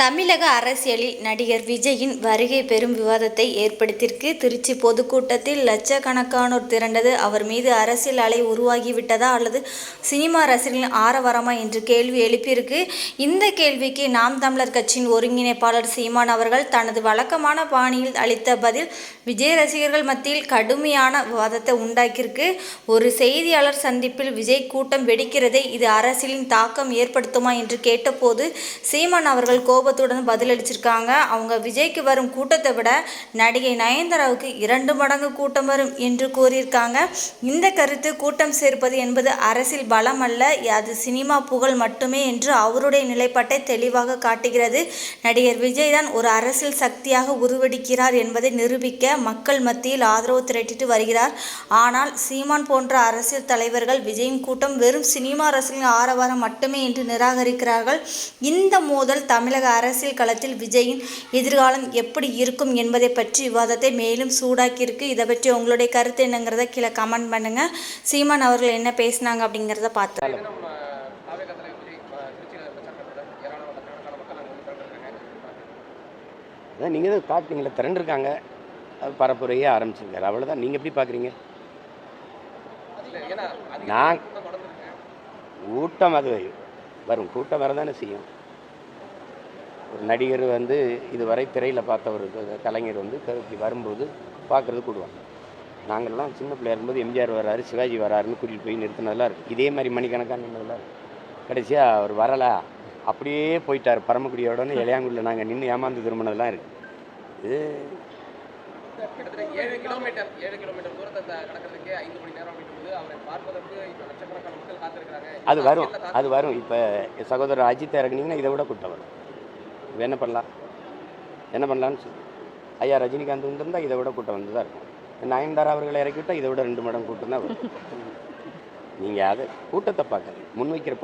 தமிழக அரசியலில் நடிகர் விஜயின் வருகை பெரும் விவாதத்தை ஏற்படுத்தியிருக்கு. திருச்சி பொதுக்கூட்டத்தில் லட்சக்கணக்கானோர் திரண்டது. அவர் மீது அரசியல் அலை உருவாகிவிட்டதா அல்லது சினிமா ரசிகர்களின் ஆரவாரமா என்று கேள்வி எழுப்பியிருக்கு. இந்த கேள்விக்கு நாம் தமிழர் கட்சியின் ஒருங்கிணைப்பாளர் சீமான் அவர்கள் தனது வழக்கமான பாணியில் அளித்த பதில் விஜய் ரசிகர்கள் மத்தியில் கடுமையான விவாதத்தை உண்டாக்கியிருக்கு. ஒரு செய்தியாளர் சந்திப்பில் விஜய் கூட்டம் வெடிக்கிறதே இது அரசியலின் தாக்கம் ஏற்படுத்துமா என்று கேட்டபோது சீமான் அவர்கள் கோபத்துடன் பதிலளிச்சிருக்காங்க. அவங்க விஜய்க்கு வரும் கூட்டத்தை விட நடிகை நயன்தாராவுக்கு இரண்டு மடங்கு கூட்டம் வரும் என்று கூறியிருக்காங்க. இந்த கருத்து கூட்டம் சேர்ப்பது என்பது அரசியல் பலம் அல்ல அது சினிமா புகழ் மட்டுமே என்று அவருடைய நிலைப்பாட்டை தெளிவாக காட்டுகிறது. நடிகர் விஜய் தான் ஒரு அரசியல் சக்தியாக உருவெடுக்கிறார் என்பதை நிரூபிக்க மக்கள் மத்தியில் ஆதரவு திரட்டிட்டு வருகிறார். ஆனால் சீமான் போன்ற அரசியல் தலைவர்கள் விஜயின் கூட்டம் வெறும் சினிமா அரசியலின் ஆரவாரம் மட்டுமே என்று நிராகரிக்கிறார்கள். இந்த மோதல் தமிழக அரசியல் களத்தில் விஜயின் எதிர்காலம் எப்படி இருக்கும் என்பதை பற்றி விவாதத்தை மேலும் சூடாக்கியிருக்கு. இதை பற்றி உங்களுடைய கருத்து என்னங்கிறத கீழே கமெண்ட் பண்ணுங்க. சீமான் அவர்கள் என்ன பேசினாங்க அப்படிங்கிறத பார்த்து தினம் தாவேக தலைவர் விஜய் அஹ், திருச்சியில் பிரச்சாரம் பண்ணுறாரு ஏராளமான லட்சக்கணக்கான மக்கள் அங்கே வந்து திரண்டிருக்காங்க அதான் நீங்கள் தான் பார்த்தீங்களா திரண்டிருக்காங்க அது பரப்புரையே ஆரம்பிச்சிருக்காரு. அவ்வளோதான் நீங்கள் எப்படி பார்க்குறீங்க நான் கூட்டம் அது வரும். கூட்டம் வரதானே செய்யும். ஒரு நடிகர் வந்து இதுவரை திரையில் பார்த்த ஒரு கலைஞர் வந்து இப்படி வரும்போது பார்க்குறது கூடுவாங்க. நாங்கள்லாம் சின்ன பிள்ளையா இருக்கும்போது எம்ஜிஆர் வராரு சிவாஜி வராருன்னு கூட்டிகிட்டு போய் நிறுத்தினதெல்லாம் இருக்குது இதே மாதிரி மணிக்கணக்கான நின்னதெல்லாம் இருக்கு. கடைசியாக அவர் வரலை. அப்படியே போயிட்டார். பரமக்குடியோடனே இளையாங்குடியில் நாங்கள் நின்று ஏமாந்து திரும்பினதெல்லாம் இருக்குது இது கிட்டத்தட்ட ஏழு கிலோமீட்டர் ஏழு கிலோமீட்டர் தூரத்தை த- கடக்கிறதுக்கே ஐந்து மணி நேரம் அப்படிங்கும்போது அவரை பார்ப்பதற்கு இப்போ லட்சக்கணக்கான மக்கள் காத்திருக்கிறாங்க. அது வரும். அது வரும். இப்போ சகோதரர் அஜித் இறங்குனீங்கன்னா இதை விட கூட்டம் வரும். இப்போ என்ன பண்ணலாம் என்ன பண்ணலான்னு ஐயா ரஜினிகாந்த் வந்திருந்தா இதை விட கூட்டம் வந்து தான் இருக்கும். நயன்தாரா அவர்களை இறக்கிவிட்டால் இதை விட ரெண்டு மடம் கூட்டம் தான் வரும். நீங்கள் அதை கூட்டத்தை பார்க்காது முன்வைக்கிற